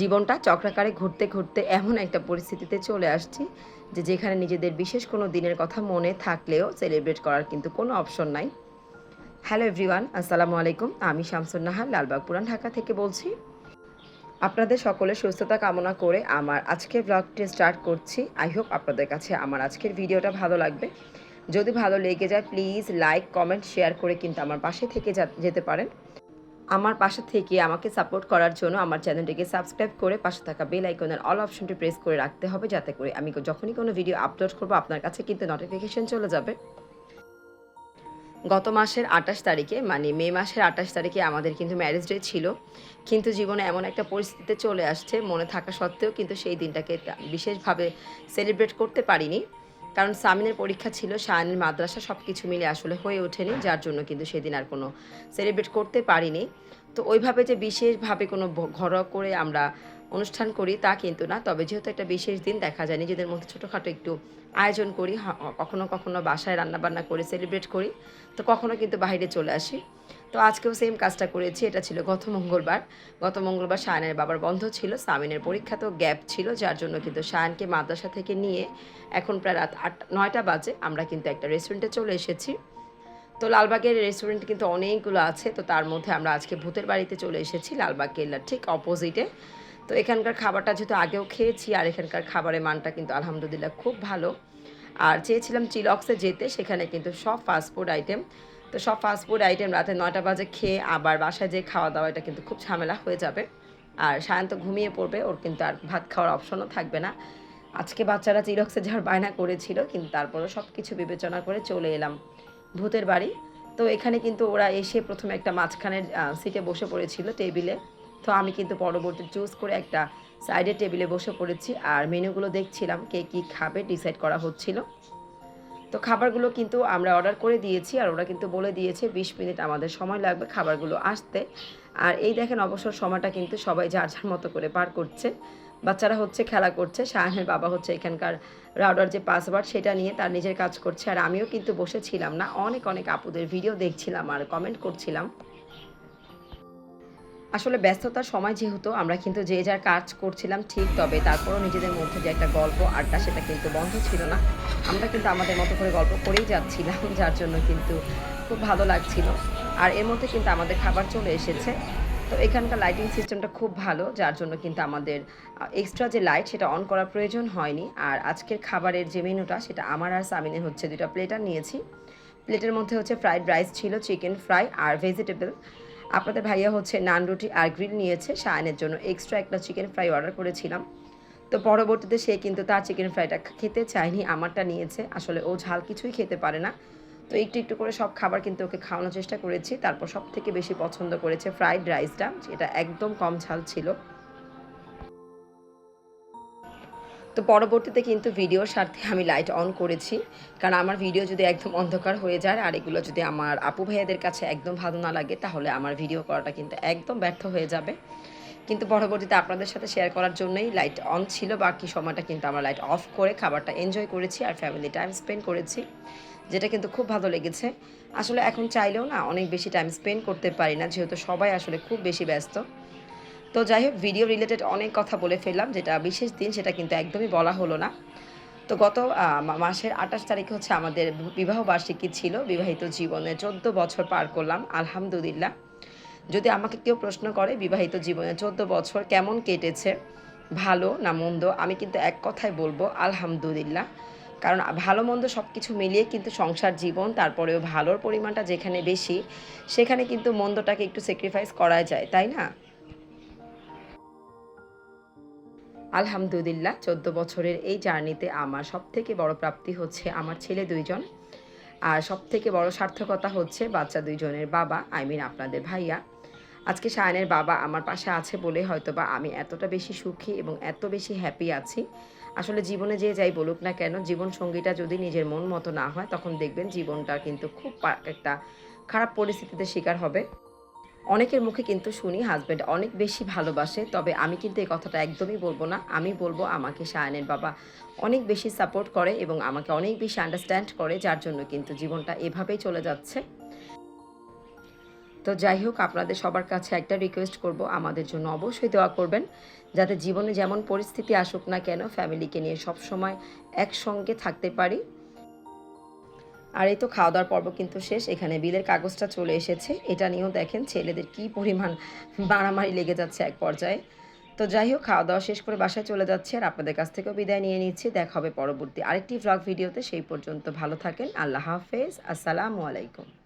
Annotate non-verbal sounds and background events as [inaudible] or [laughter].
জীবনটা চক্রাকারে ঘুরতে ঘুরতে এমন একটা পরিস্থিতিতে চলে আসছি যে যেখানে নিজেদের বিশেষ কোনো দিনের কথা মনে থাকলেও সেলিব্রেট করার কিন্তু কোনো অপশন নাই। হ্যালো এভরিওয়ান, আসসালামু আলাইকুম। আমি শামসুন নাহার, লালবাগ পুরান ঢাকা থেকে বলছি। আপনাদের সকলের সুস্থতা কামনা করে আমার আজকের ব্লগটি স্টার্ট করছি। আই হোপ আপনাদের কাছে আমার আজকের ভিডিওটা ভালো লাগবে। যদি ভালো লেগে যায় প্লিজ লাইক কমেন্ট শেয়ার করে কিন্তু আমার পাশে থেকে যেতে পারেন। আমার পাশে থেকে আমাকে সাপোর্ট করার জন্য আমার চ্যানেলটিকে সাবস্ক্রাইব করে পাশে থাকা বেল আইকনের অল অপশনটি প্রেস করে রাখতে হবে যাতে করে আমি যখনই কোনো ভিডিও আপলোড করব, আপনার কাছে কিন্তু নোটিফিকেশন চলে যাবে। গত মাসের আঠাশ তারিখে মানে মে মাসের আঠাশ তারিখে আমাদের কিন্তু ম্যারেজ ডে ছিল। কিন্তু জীবনে এমন একটা পরিস্থিতিতে চলে আসছে, মনে থাকা সত্ত্বেও কিন্তু সেই দিনটাকে বিশেষভাবে সেলিব্রেট করতে পারিনি। কারণ সামিনের পরীক্ষা ছিল শায়নের মাদ্রাসা সব কিছু মিলে আসলে হয়ে ওঠেনি, যার জন্য কিন্তু সেদিন আর কোনো সেলিব্রেট করতে পারিনি। তো ওইভাবে যে বিশেষভাবে কোনো ঘরোয়া করে আমরা অনুষ্ঠান করি তা কিন্তু না, তবে যেহেতু একটা বিশেষ দিন দেখা যায় নিজেদের মধ্যে ছোটোখাটো একটু আয়োজন করি কখনো কখনো বাসায় রান্নাবান্না করে সেলিব্রেট করি, তো কখনো কিন্তু বাইরে চলে আসি। তো আজকেও সেম কাজটা করেছি। এটা ছিল গত মঙ্গলবার। গত মঙ্গলবার শায়নের বাবার বন্ধ ছিল। সামিনের পরীক্ষা তো গ্যাপ ছিল, যার জন্য কিন্তু শায়নকে মাদ্রাসা থেকে নিয়ে এখন প্রায় রাত আট, নয়টা বাজে। আমরা কিন্তু একটা রেস্টুরেন্টে চলে এসেছি। তো লালবাগের রেস্টুরেন্ট কিন্তু অনেকগুলো আছে। তো তার মধ্যে আমরা আজকে ভূতের বাড়িতে চলে এসেছি, লালবাগ কেল্লার ঠিক অপোজিটে তো এখানকার খাবারটা যেহেতু আগেও খেয়েছি, আর এখানকার খাবারের মানটা কিন্তু আলহামদুলিল্লাহ খুব ভালো। আর চেয়েছিলাম চিলক্সে যেতে, সেখানে কিন্তু সব ফাস্টফুড আইটেম তো সব ফাস্টফুড আইটেম রাতে নয়টা বাজে খেয়ে আবার বাসায় যে খাওয়া দাওয়া এটা কিন্তু খুব ঝামেলা হয়ে যাবে। আর সায়ন্ত ঘুমিয়ে পড়বে, ওর কিন্তু আর ভাত খাওয়ার অপশনও থাকবে না। আজকে বাচ্চারা চিরক্সে যাওয়ার বায়না করেছিল, কিন্তু তারপরও সব কিছু বিবেচনা করে চলে এলাম ভূতের বাড়ি। তো এখানে কিন্তু ওরা এসে প্রথমে একটা মাঝখানের সিটে বসে পড়েছিল টেবিলে তো আমি কিন্তু পরবর্তী চুজ করে একটা সাইডের টেবিলে বসে পড়েছি। আর মেনুগুলো দেখছিলাম, কে কী খাবে ডিসাইড করা হচ্ছিল। তো খাবারগুলো কিন্তু আমরা অর্ডার করে দিয়েছি আর ওরা কিন্তু বলে দিয়েছে বিশ মিনিট আমাদের সময় লাগবে খাবারগুলো আসতে। আর এই দেখেন অবসর সময়টা কিন্তু সবাই যার যার মতো করে পার করছে। বাচ্চারা হচ্ছে খেলা করছে শাহানের বাবা হচ্ছে এখানকার রাউডার যে পাসওয়ার্ড সেটা নিয়ে তার নিজের কাজ করছে। আর আমিও কিন্তু বসেছিলাম না, অনেক অনেক আপুদের ভিডিও দেখছিলাম আর কমেন্ট করছিলাম। আসলে ব্যস্ততার সময় যেহেতু আমরা কিন্তু যে যার কাজ করছিলাম ঠিক তবে তারপরও নিজেদের মধ্যে যে একটা গল্প, আড্ডা সেটা কিন্তু বন্ধ ছিল না। আমরা কিন্তু আমাদের মতো করে গল্প করেই যাচ্ছিলাম, [laughs] যার জন্য কিন্তু খুব ভালো লাগছিল। আর এর মধ্যে কিন্তু আমাদের খাবার চলে এসেছে। তো এখানকার লাইটিং সিস্টেমটা খুব ভালো, যার জন্য কিন্তু আমাদের এক্সট্রা যে লাইট সেটা অন করার প্রয়োজন হয়নি। আর আজকের খাবারের যে মেনুটা সেটা আমার আর সামিনের হচ্ছে দুটা প্লেটার নিয়েছি। প্লেটের মধ্যে হচ্ছে ফ্রাইড রাইস ছিল চিকেন ফ্রাই আর ভেজিটেবল আপনাদের ভাইয়া হচ্ছে নান রুটি আর গ্রিল নিয়েছে। সায়নের জন্য এক্সট্রা একটা চিকেন ফ্রাই অর্ডার করেছিলাম। তো পরবর্তীতে সে কিন্তু তার চিকেন ফ্রাইটা খেতে চায়নি, আমারটা নিয়েছে। আসলে ও ঝাল কিছুই খেতে পারে না। তো একটু একটু করে সব খাবার কিন্তু ওকে খাওয়ানোর চেষ্টা করেছি। তারপর সব থেকে বেশি পছন্দ করেছে ফ্রাইড রাইসটা যেটা একদম কম ঝাল ছিল। তো পরবর্তীতে কিন্তু ভিডিওর স্বার্থে আমি লাইট অন করেছি। কারণ আমার ভিডিও যদি একদম অন্ধকার হয়ে যায় আর এগুলো যদি আমার আপু ভাইয়াদের কাছে একদম ভালো না লাগে, তাহলে আমার ভিডিও করাটা কিন্তু একদম ব্যর্থ হয়ে যাবে। কিন্তু পরবর্তীতে আপনাদের সাথে শেয়ার করার জন্যই লাইট অন ছিল, বাকি সময়টা কিন্তু আমরা লাইট অফ করে খাবারটা এনজয় করেছি আর ফ্যামিলি টাইম স্পেন্ড করেছি, যেটা কিন্তু খুব ভালো লেগেছে। আসলে এখন চাইলেও না অনেক বেশি টাইম স্পেন্ড করতে পারি না, যেহেতু সবাই আসলে খুব বেশি ব্যস্ত। তো যাই হোক ভিডিও রিলেটেড অনেক কথা বলে ফেললাম, যেটা বিশেষ দিন সেটা কিন্তু একদমই বলা হলো না। তো গত মাসের আঠাশ তারিখে হচ্ছে আমাদের বিবাহ বার্ষিকী ছিল, বিবাহিত জীবনে চোদ্দ বছর পার করলাম, আলহামদুলিল্লাহ। যদি আমাকে কেউ প্রশ্ন করে, বিবাহিত জীবনে চোদ্দ বছর কেমন কেটেছে? ভালো না মন্দ? আমি কিন্তু এক কথাই বলব, আলহামদুলিল্লাহ। কারণ ভালো মন্দ সব কিছু মিলিয়ে কিন্তু সংসার জীবন, তারপরেও ভালোর পরিমাণটা যেখানে বেশি, সেখানে কিন্তু মন্দটাকে একটু স্যাক্রিফাইস করা যায়, তাই না? আলহামদুলিল্লাহ, চোদ্দ বছরের এই জার্নিতে আমার সব থেকে বড় প্রাপ্তি হচ্ছে আমার ছেলে দুইজন। আর সব থেকে বড় সার্থকতা হচ্ছে বাচ্চা দুইজনের বাবা, আই মিন আপনাদের ভাইয়া। আজকে শায়নের বাবা আমার পাশে আছে বলে হয়তো বা আমি এতটা বেশি সুখী এবং এত বেশি হ্যাপি আছি। আসলে জীবনে যে যাই বলুক না কেন জীবন সঙ্গীটা যদি নিজের মন মতো না হয়, তখন দেখবেন জীবনটা কিন্তু খুব একটা খারাপ পরিস্থিতিতে শিকার হবে। অনেকের মুখে কিন্তু শুনি হাজব্যান্ড অনেক বেশি ভালোবাসে, তবে আমি কিন্তু এই কথাটা একদমই বলব না। আমি বলব আমাকে শায়নের বাবা অনেক বেশি সাপোর্ট করে এবং আমাকে অনেক বেশি আন্ডারস্ট্যান্ড করে, যার জন্য কিন্তু জীবনটা এভাবেই চলে যাচ্ছে। তো যাই হোক, আপনাদের সবার কাছে একটা রিকোয়েস্ট করব। আমাদের জন্য অবশ্যই দোয়া করবেন, যাতে জীবনে যেমন পরিস্থিতি আসুক না কেন ফ্যামিলিকে নিয়ে সব সময় একসঙ্গে থাকতে পারি। আর এই তো খাওয়া দাওয়ার পর্ব কিন্তু শেষ। এখানে বিলের কাগজটা চলে এসেছে। এটা নিয়েও দেখেন ছেলেদের কি পরিমাণ মারামারি লেগে যাচ্ছে এক পর্যায়ে। তো যাই হোক খাওয়া দাওয়া শেষ করে বাসায় চলে যাচ্ছে আর আপনাদের কাছ থেকেও বিদায় নিয়ে নিচ্ছি। দেখা হবে পরবর্তী আরেকটি ভ্লগ ভিডিওতে। সেই পর্যন্ত ভালো থাকেন। আল্লাহ হাফেজ। আসসালামু আলাইকুম।